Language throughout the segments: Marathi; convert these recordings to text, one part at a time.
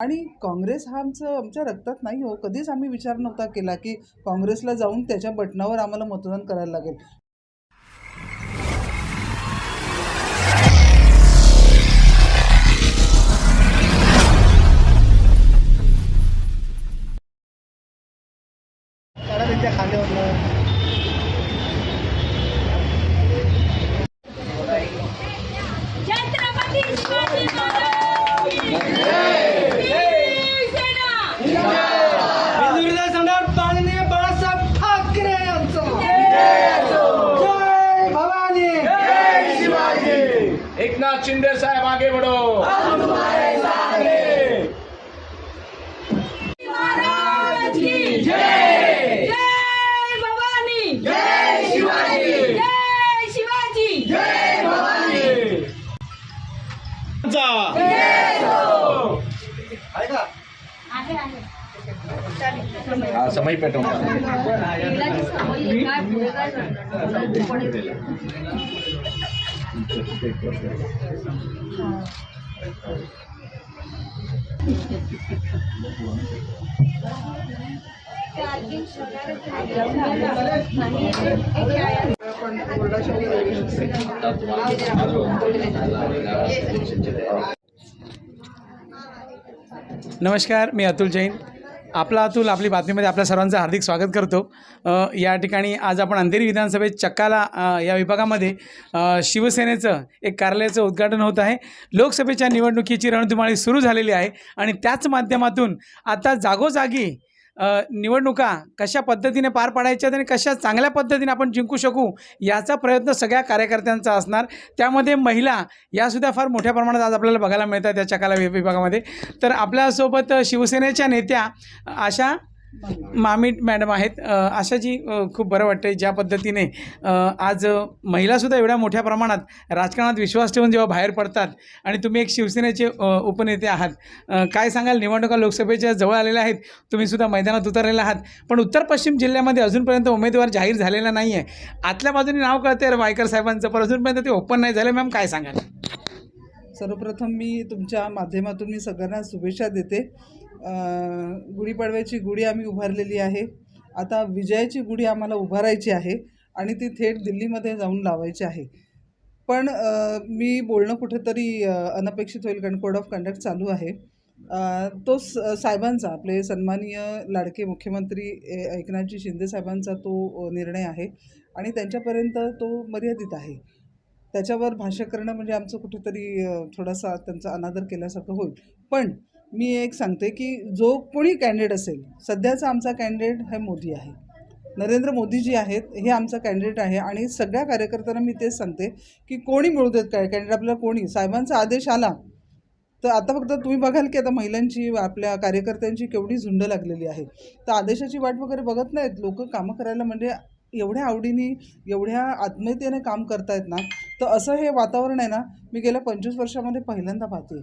आणि काँग्रेस हा आमचं आमच्या रक्तात नाही हो. कधीच आम्ही विचार नव्हता केला की काँग्रेसला जाऊन त्याच्या बटनावर आम्हाला मतदान करायला लागेल. समय पे नमस्कार मी अतुल जैन. आपला अतुल आपली बातमीमध्ये आपल्या सर्वांचं हार्दिक स्वागत करतो. या ठिकाणी आज आपण अंधेरी विधानसभेत चक्काला या विभागामध्ये शिवसेनेचं एक कार्यालयाचं उद्घाटन होत आहे. लोकसभेच्या निवडणुकीची रणधुमाळी सुरू झालेली आहे आणि त्याच माध्यमातून आता जागोजागी निवडणुका कशा पद्धतीने पार पाडायच्यात आणि कशा चांगल्या पद्धतीने आपण जिंकू शकू याचा प्रयत्न सगळ्या कार्यकर्त्यांचा असणार. त्यामध्ये महिला यासुद्धा फार मोठ्या प्रमाणात आज आपल्याला बघायला मिळतात त्याच्या चकाला विभागामध्ये. तर आपल्यासोबत शिवसेनेच्या नेत्या अशा मामी मॅडम आहेत. अशा जी खूप बरं वाटतं ज्या पद्धतीने आज महिलासुद्धा एवढ्या मोठ्या प्रमाणात राजकारणात विश्वास ठेवून जेव्हा बाहेर पडतात आणि तुम्ही एक शिवसेनेचे उपनेते आहात. काय सांगाल? निवडणुका लोकसभेच्या जवळ आलेल्या आहेत. तुम्हीसुद्धा मैदानात उतरलेला आहात. पण उत्तर पश्चिम जिल्ह्यामध्ये अजूनपर्यंत उमेदवार जाहीर झालेला नाही आहे आतल्या बाजूने नाव कळते वायकर साहेबांचं पण अजूनपर्यंत ते ओपन नाही झालं. मॅम काय सांगाल? सर्वप्रथम मी तुमच्या माध्यमातून मी सगळ्यांना शुभेच्छा देते. गुढीपाडव्याची गुढी आम्ही उभारलेली आहे. आता विजयाची गुढी आम्हाला उभारायची आहे आणि ती थेट दिल्लीमध्ये जाऊन लावायची आहे. पण मी बोलणं कुठेतरी अनपेक्षित होईल कारण कोड ऑफ कंडक्ट चालू आहे. तो स साहेबांचा आपले सन्माननीय लाडके मुख्यमंत्री ए- एकनाथजी शिंदे साहेबांचा तो निर्णय आहे आणि त्यांच्यापर्यंत तो मर्यादित आहे. त्याच्यावर भाष्य करणं म्हणजे आमचं कुठेतरी थोडासा त्यांचा अनादर केल्यासारखं होईल. पण मी एक सांगते की जो कोणी कॅन्डिडेट असेल सध्याचा आमचा कॅन्डिडेट हे मोदी आहे. नरेंद्र मोदीजी आहेत हे आमचा कॅन्डिडेट आहे आणि सगळ्या कार्यकर्त्यांना मी तेच सांगते की कोणी मिळू देत काय? कॅन्डिडेट आपल्याला कोणी? साहेबांचा आदेश आला. तर आता फक्त तुम्ही बघाल की आता महिलांची आपल्या कार्यकर्त्यांची केवढी झुंड लागलेली आहे. तर आदेशाची वाट वगैरे बघत नाहीत. लोक कामं करायला म्हणजे एवढ्या आवडीने एवढ्या आत्मीयतेने काम करतायत ना तर असं हे वातावरण आहे ना मी गेल्या पंचवीस वर्षामध्ये पहिल्यांदा पाहते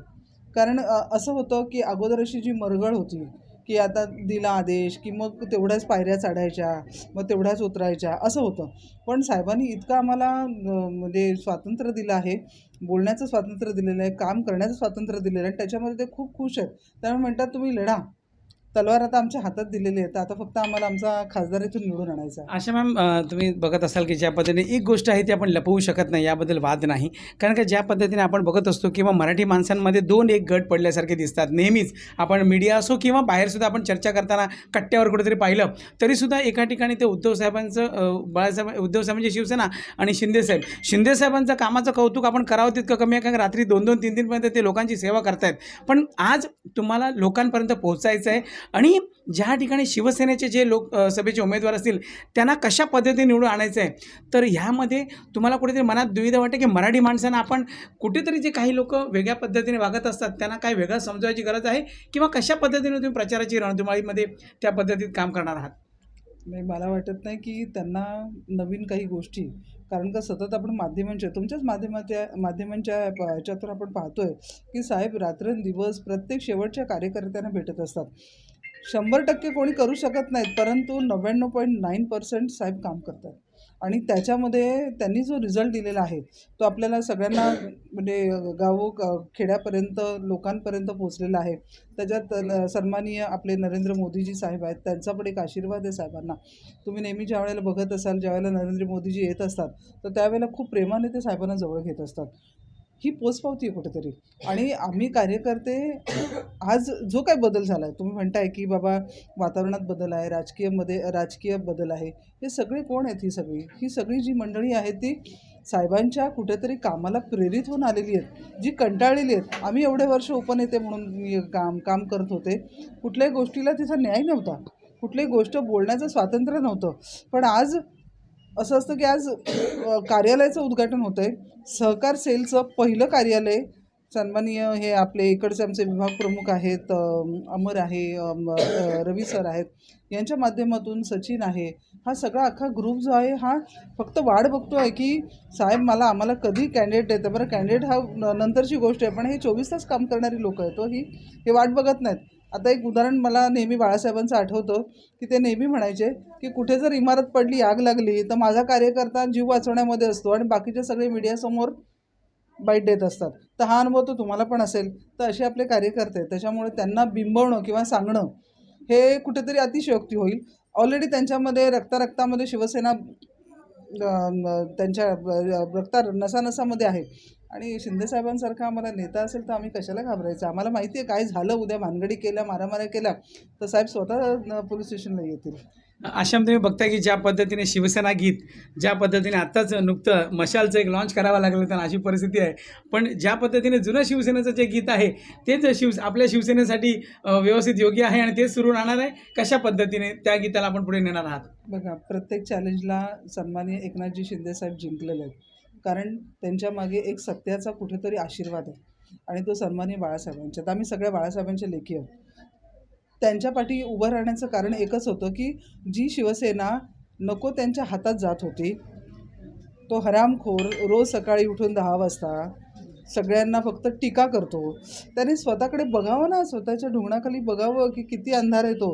कारण असं होतं की अगोदर अशी जी मरगळ होती की आता दिला आदेश की मग तेवढ्याच पायऱ्या चढायच्या मग तेवढ्याच उतरायच्या असं होतं. पण साहेबांनी इतकं आम्हाला म्हणजे स्वातंत्र्य दिलं आहे बोलण्याचं स्वातंत्र्य दिलेलं आहे काम करण्याचं स्वातंत्र्य दिलेलं आहे आणि त्याच्यामध्ये ते खूप खुश आहेत. त्यामुळे म्हणतात तुम्ही लढा. तलवार आता आमच्या हातात दिलेली आहे तर आता फक्त आम्हाला आमचा खासदार इथून निवडून आणायचा आहे. अशा मॅम अ, तुम्ही बघत असाल की ज्या पद्धतीने एक गोष्ट आहे ती आपण लपवू शकत नाही याबद्दल वाद नाही. कारण का ज्या पद्धतीने आपण बघत असतो किंवा मराठी माणसांमध्ये दोन एक गट पडल्यासारखे दिसतात. नेहमीच आपण मीडिया असो किंवा बाहेरसुद्धा आपण चर्चा करताना कट्ट्यावर कुठेतरी पाहिलं तरीसुद्धा एका ठिकाणी ते उद्धव साहेबांचं अ, बाळासाहेब उद्धव साहेबांची शिवसेना आणि शिंदेसाहेब शिंदेसाहेबांचं कामाचं कौतुक आपण करावं तितकं कमी आहे कारण रात्री दोन दोन तीन तीनपर्यंत ते लोकांची सेवा करतायत. पण आज तुम्हाला लोकांपर्यंत पोहोचायचं आहे. आणि ज्या ठिकाणी शिवसेनेचे जे लोक सभेचे उमेदवार असतील त्यांना कशा पद्धतीने निवडून आणायचं आहे तर ह्यामध्ये तुम्हाला कुठेतरी मनात दुविधा वाटते की मराठी माणसांना आपण कुठेतरी जे काही लोक वेगळ्या पद्धतीने वागत असतात त्यांना काही वेगळं समजवायची गरज आहे? किंवा कशा पद्धतीने तुम्ही प्रचाराची रणधुमाळीमध्ये त्या पद्धतीत काम करणार आहात? नाही मला वाटत नाही की त्यांना नवीन काही गोष्टी कारण का सतत आपण माध्यमांच्या तुमच्याच माध्यमाच्या माध्यमांच्या प- ह्याच्यातून आपण पाहतोय की साहेब रात्रंदिवस प्रत्येक शेवटच्या कार्यकर्त्यांना भेटत असतात. शंभर टक्के कोणी करू शकत नाहीत परंतु नव्याण्णव पॉईंट नाईन पर्सेंट साहेब काम करतात. आणि त्याच्यामध्ये त्यांनी जो रिझल्ट दिलेला आहे तो आपल्याला सगळ्यांना म्हणजे गावो खेड्यापर्यंत लोकांपर्यंत पोचलेला आहे. त्याच्यात सन्माननीय आपले नरेंद्र मोदीजी साहेब आहेत त्यांचा पण एक आशीर्वाद आहे साहेबांना. तुम्ही नेहमी ज्या वेळेला बघत असाल ज्या वेळेला नरेंद्र मोदीजी येत असतात तर त्यावेळेला खूप प्रेमाने ते साहेबांना जवळ घेत असतात. ही पोचपावती आहे कुठेतरी. आणि आम्ही कार्यकर्ते आज जो काय बदल झाला आहे तुम्ही म्हणताय की बाबा वातावरणात बदल आहे राजकीयमध्ये राजकीय बदल आहे हे सगळे कोण आहेत ही सगळी? ही सगळी जी मंडळी आहे ती साहेबांच्या कुठेतरी कामाला प्रेरित होऊन आलेली आहेत जी कंटाळलेली आहेत. आम्ही एवढे वर्ष उपनेते म्हणून काम काम करत होते. कुठल्याही गोष्टीला तिचा न्याय नव्हता. कुठलीही गोष्ट बोलण्याचं स्वातंत्र्य नव्हतं. पण आज असं असतं की आज कार्यालयाचं उद्घाटन होतं आहे सहकार सेलचं पहिलं कार्यालय सन्माननीय हे आपले इकडचे आमचे विभाग प्रमुख आहेत अमर आहे रवी सर आहेत. यांच्या माध्यमातून सचिन आहे. हा सगळा अख्खा ग्रुप जो आहे हा फक्त वाढ बघतो आहे की साहेब मला आम्हाला कधी कॅन्डिडेट देतं. बरं कॅन्डिडेट हा न- नंतरची गोष्ट आहे पण हे चोवीस तास काम करणारी लोकं आहेत. हो ही हे वाट बघत नाहीत. आता एक उदाहरण मला नेहमी बाळासाहेबांचं आठवतं की ते नेहमी म्हणायचे की कुठे जर इमारत पडली आग लागली तर माझा कार्यकर्ता जीव वाचवण्यामध्ये असतो आणि बाकीचे सगळे मीडियासमोर बाईट देत असतात. तर हा अनुभव तो तुम्हाला पण असेल. तर असे आपले कार्यकर्ते आहेत. त्याच्यामुळे त्यांना बिंबवणं किंवा सांगणं हे कुठेतरी अतिशयोक्ती होईल. ऑलरेडी त्यांच्यामध्ये रक्तारक्तामध्ये शिवसेना त्यांच्या अं, नसानसामध्ये आहे. आणि शिंदेसाहेबांसारखा आम्हाला नेता असेल तर आम्ही कशाला घाबरायचं? आम्हाला माहिती आहे काय झालं? उद्या भानगडी केल्या मारामाऱ्या केल्या तर साहेब स्वतः पोलीस स्टेशनला येतील. अशा तुम्ही बघताय की ज्या पद्धतीने शिवसेना गीत ज्या पद्धतीने आत्ताच नुकतं मशालचं एक लॉन्च करावं लागलं तर अशी परिस्थिती आहे. पण ज्या पद्धतीने जुनं शिवसेनेचं जे गीत आहे तेच शिव आपल्या शिवसेनेसाठी व्यवस्थित योग्य आहे आणि तेच सुरू राहणार आहे? कशा पद्धतीने त्या गीताला आपण पुढे नेणार आहात? बघा प्रत्येक चॅलेंजला सन्मानी एकनाथजी शिंदेसाहेब जिंकलेले आहेत. कारण त्यांच्या मागे एक सत्याचा कुठेतरी आशीर्वाद आहे. आणि तो सन्मानी बाळासाहेबांच्या तर आम्ही सगळ्या बाळासाहेबांच्या लेखी आहोत. त्यांच्या पाठी उभं राहण्याचं कारण एकच होतं की जी शिवसेना नको त्यांच्या हातात जात होती तो हरामखोर रोज सकाळी उठून दहा वाजता सगळ्यांना फक्त टीका करतो. त्याने स्वतःकडे बघावं ना स्वतःच्या ढुंगणाखाली बघावं की किती अंधार येतो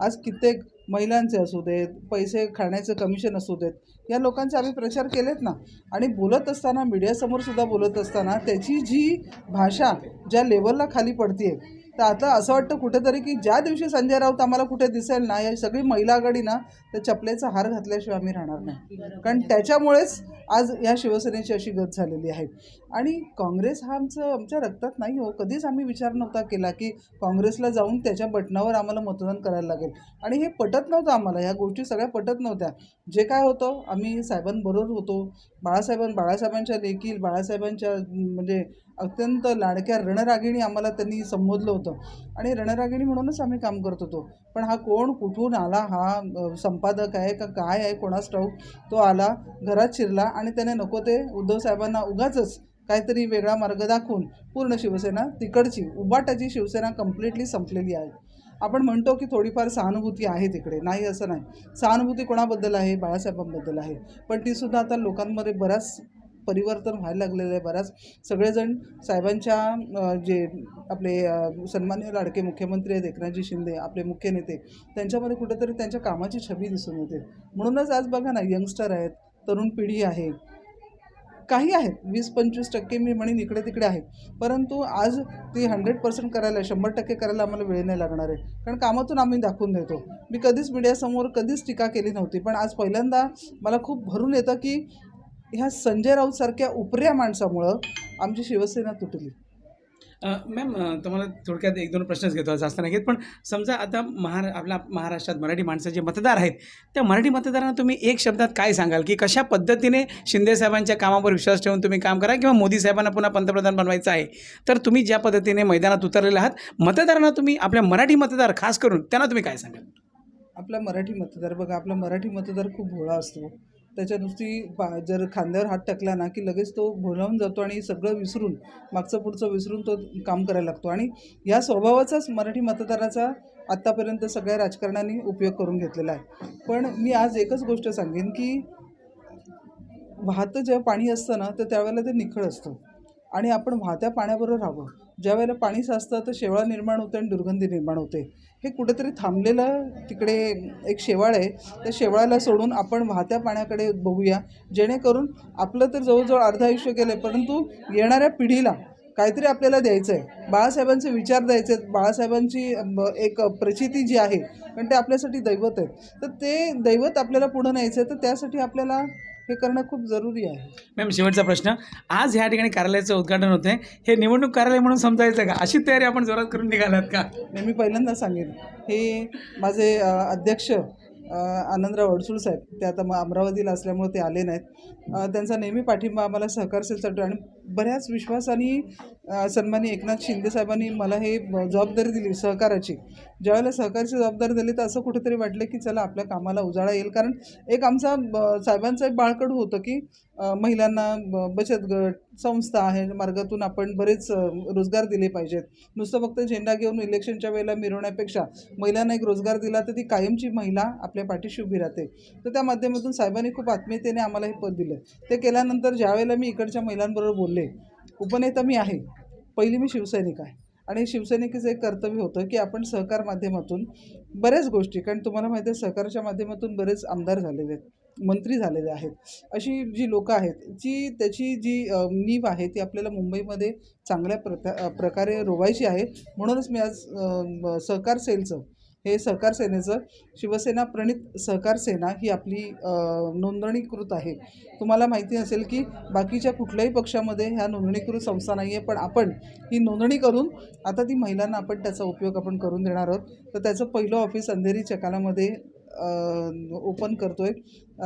आज कित्येक महिलांचे असू देत पैसे खाण्याचं कमिशन असू देत या लोकांचे आम्ही प्रचार केलेत ना. आणि बोलत असताना मीडियासमोर सुद्धा बोलत असताना त्याची जी भाषा ज्या लेवलला खाली पडते तर आता असं वाटतं कुठेतरी की ज्या दिवशी संजय राऊत आम्हाला कुठे दिसेल ना या सगळी महिला आघाडी ना त्या चपलेचा हार घातल्याशिवाय आम्ही राहणार नाही. कारण त्याच्यामुळेच आज या शिवसेनेची अशी गत झालेली आहे. आणि काँग्रेस हा आमचं आमच्या रक्तात नाही हो. कधीच आम्ही विचार नव्हता केला की काँग्रेसला जाऊन त्याच्या बटनावर आम्हाला मतदान करायला लागेल. आणि हे पटत नव्हतं आम्हाला. ह्या गोष्टी सगळ्या पटत नव्हत्या. जे काय होतं आम्ही साहेबांबरोबर होतो. बाळासाहेबां बाळासाहेबांच्या देखील बाळासाहेबांच्या म्हणजे अत्यंत लाडक्या रणरागिणी आम्हाला त्यांनी संबोधलं होतं. आणि रणरागिणी म्हणूनच आम्ही काम करत होतो. पण हा कोण कुठून आला? हा संपादक आहे का काय आहे? कोणास ठाऊक? तो आला घरात शिरला आणि त्याने नको ते उद्धव साहेबांना उगाचच काहीतरी वेगळा मार्ग दाखवून पूर्ण शिवसेना तिकडची उबाटाची शिवसेना कम्प्लिटली संपलेली आहे. आपण म्हणतो की थोडीफार सहानुभूती आहे तिकडे. नाही असं नाही. सहानुभूती कोणाबद्दल आहे? बाळासाहेबांबद्दल आहे. पण तीसुद्धा आता लोकांमध्ये बराच परिवर्तन व्हायला लागलेलं आहे बराच सगळेजण साहेबांच्या जे आपले सन्मान्य लाडके मुख्यमंत्री आहेत एकनाथजी शिंदे आपले मुख्य नेते त्यांच्यामध्ये कुठेतरी त्यांच्या कामाची छबी दिसून येते. म्हणूनच आज बघा ना यंगस्टर आहेत तरुण पिढी आहे. काही आहेत वीस पंचवीस टक्के मी म्हणेन इकडे तिकडे आहेत. परंतु आज ती हंड्रेड पर्सेंट करायला शंभर टक्के करायला आम्हाला वेळ नाही लागणार आहे. कारण कामातून आम्ही दाखवून देतो. मी कधीच मीडियासमोर कधीच टीका केली नव्हती. पण आज पहिल्यांदा मला खूप भरून येतं की ह्या संजय राऊतसारख्या उपऱ्या माणसामुळं आमची शिवसेना तुटली. मॅम तुम्हाला थोडक्यात एक दोन प्रश्नच घेतो जास्त नाही घेत पण समजा आता महारा आपल्या महाराष्ट्रात मराठी माणसं जे मतदार आहेत त्या मराठी मतदारांना तुम्ही एक शब्दात काय सांगाल? की कशा पद्धतीने शिंदे साहेबांच्या कामावर विश्वास ठेवून तुम्ही काम करा किंवा मोदी साहेबांना पुन्हा पंतप्रधान बनवायचं आहे? तर तुम्ही ज्या पद्धतीने मैदानात उतरलेले आहात मतदारांना तुम्ही आपल्या मराठी मतदार खास करून त्यांना तुम्ही काय सांगाल? आपला मराठी मतदार बघा आपला मराठी मतदार खूप भोळा असतो. त्याच्या नुसती पा जर खांद्यावर हात टाकला ना की लगेच तो भोलावून जातो आणि सगळं विसरून मागचं पुढचं विसरून तो काम करायला लागतो. आणि ह्या स्वभावाचाच मराठी मतदाराचा आत्तापर्यंत सगळ्या राजकारणाने उपयोग करून घेतलेला आहे. पण मी आज एकच गोष्ट सांगेन की वाहतं जेव्हा पाणी असतं ना तर त्यावेळेला ते निखळ असतं. आणि आपण वाहत्या पाण्याबरोबर राहावं. ज्या वेळेला पाणी साचतं तर शेवाळ निर्माण होते आणि दुर्गंधी निर्माण होते. हे कुठेतरी थांबलेलं तिकडे एक शेवाळ आहे. त्या शेवाळाला सोडून आपण वाहत्या पाण्याकडे बघूया. जेणेकरून आपलं तर जवळजवळ अर्ध आयुष्य गेलं आहे परंतु येणाऱ्या पिढीला काहीतरी आपल्याला द्यायचं आहे बाळासाहेबांचे विचार द्यायचे आहेत बाळासाहेबांची एक प्रचिती जी आहे कारण ते आपल्यासाठी दैवत आहेत. तर ते दैवत आपल्याला पुढं न्यायचं आहे तर त्यासाठी आपल्याला हे करणं खूप जरुरी आहे. मॅम शेवटचा प्रश्न. आज ह्या ठिकाणी कार्यालयाचं उद्घाटन होतं आहे हे निवडणूक कार्यालय म्हणून समजायचं का? अशी तयारी आपण जोरात करून निघालात का? नाही, मी पहिल्यांदा सांगेन. हे माझे अध्यक्ष आनंदराव अडसूळ साहेब ते आता म अमरावतीला असल्यामुळे ते आले नाहीत. त्यांचा नेहमी पाठिंबा आम्हाला सहकार सेलसाठी आणि बऱ्याच विश्वासाने सन्मानी एकनाथ शिंदे साहेबांनी मला हे जबाबदारी दिली सहकाराची. ज्यावेळेला सहकारची जबाबदारी दिली तर असं कुठेतरी वाटलं की चला आपल्या कामाला उजाळा येईल. कारण एक आमचा ब- साहेबांचं एक बाळकडू होतं की महिलांना ब- बचत गट संस्था आहे मार्गातून आपण बरेच रोजगार दिले पाहिजेत. नुसतं फक्त झेंडा घेऊन इलेक्शनच्या वेळेला मिरवण्यापेक्षा महिलांना एक रोजगार दिला तर ती कायमची महिला आपल्या पाठीशी उभी राहते. तर त्या माध्यमातून साहेबांनी खूप आत्मीयतेने आम्हाला हे पद दिलं. ते केल्यानंतर ज्यावेळेला मी इकडच्या महिलांबरोबर बोलले उपनेता मी आहे पहिली मी शिवसैनिक आहे. आणि शिवसैनिकीचं एक कर्तव्य होतं की आपण सहकार माध्यमातून बऱ्याच गोष्टी कारण तुम्हाला माहिती आहे सहकारच्या माध्यमातून बरेच आमदार झालेले आहेत मंत्री झालेले आहेत. अशी जी लोकं आहेत जी त्याची जी नीव आहे ती आपल्याला मुंबईमध्ये चांगल्या प्रका प्रकारे रोवायची आहे. म्हणूनच मी आज सहकार सेलचं हे सहकार सेनेचं शिवसेना प्रणित सहकार सेना ही आपली नोंदणीकृत आहे. तुम्हाला माहिती असेल की बाकीच्या कुठल्याही पक्षामध्ये ह्या नोंदणीकृत संस्था नाही आहे पण आपण ही नोंदणी करून आता ती महिलांना आपण त्याचा उपयोग आपण करून देणार आहोत. तर त्याचं पहिलं ऑफिस अंधेरी चकालामध्ये ओपन करतो आहे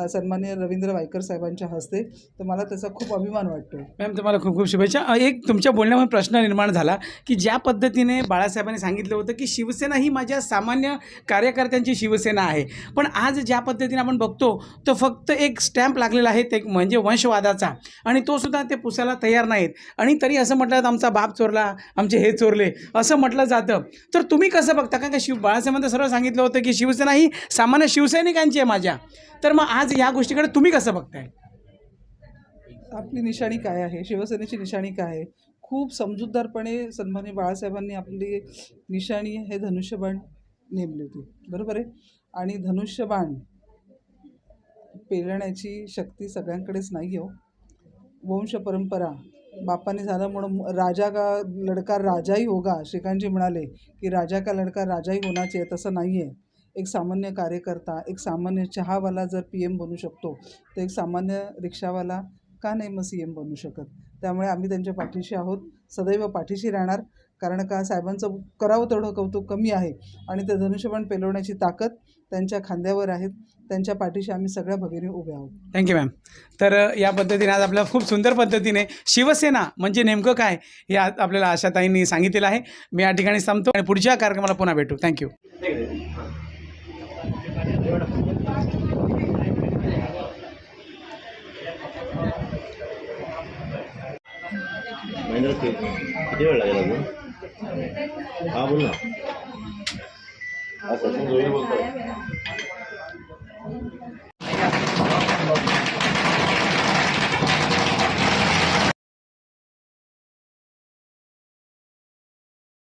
सन्मान्य रवींद्र वायकर साहेबांच्या हस्ते तर मला त्याचा खूप अभिमान वाटतो मॅम तुम्हाला खूप खूप शुभेच्छा. एक तुमच्या बोलण्यामध्ये प्रश्न निर्माण झाला की ज्या पद्धतीने बाळासाहेबांनी सांगितलं होतं की शिवसेना ही माझ्या सामान्य कार्यकर्त्यांची शिवसेना आहे. पण आज ज्या पद्धतीने आपण बघतो तो फक्त एक स्टॅम्प लागलेला आहे ते म्हणजे वंशवादाचा. आणि तो सुद्धा ते पुसायला तयार नाहीत. आणि तरी असं म्हटलं तर आमचा बाप चोरला आमचे हे चोरले असं म्हटलं जातं. तर तुम्ही कसं बघता? कारण का शिव बाळासाहेबांनी सर्व सांगितलं होतं की शिवसेना ही सामान्य शिवसैनिकांची आहे माझ्या. तर मग आज या गोष्टीकडे तुम्ही कसं बघताय? आपली निशाणी काय आहे? शिवसेनेची निशाणी काय आहे? खूप समजूतदारपणे सन्मान्य बाळासाहेबांनी आपली निशाणी हे धनुष्यबाण नेमली होती. बरोबर आहे? आणि धनुष्यबाण पेरण्याची शक्ती सगळ्यांकडेच नाही हो. वंश परंपरा बापाने झालं म्हणून राजा का लडका राजाही होगा. श्रीकांतजी म्हणाले की राजा का लडका राजाही होण्याचे तसं नाही आहे एक सामान्य कार्यकर्ता एक सामान्य चहावाला जर पी एम बनू शकतो तर एक सामान्य रिक्षावाला का नाही मग सी एम बनू शकत? त्यामुळे आम्ही त्यांच्या पाठीशी आहोत सदैव पाठीशी राहणार कारण का साहेबांचं करावं तेवढं कौतुक कमी आहे आणि ते धनुष्यबाण पेलवण्याची ताकद त्यांच्या खांद्यावर आहेत त्यांच्या पाठीशी आम्ही सगळ्या भगिनी उभे आहोत. थँक्यू मॅम तर या पद्धतीने आज आपल्याला खूप सुंदर पद्धतीने शिवसेना म्हणजे नेमकं काय हे आज आपल्याला आशाताईंनी सांगितलेलं आहे. मी या ठिकाणी थांबतो आणि पुढच्या कार्यक्रमाला पुन्हा भेटू. थँक्यू महेंद्र कि- किती वेळ लागेल अजून हा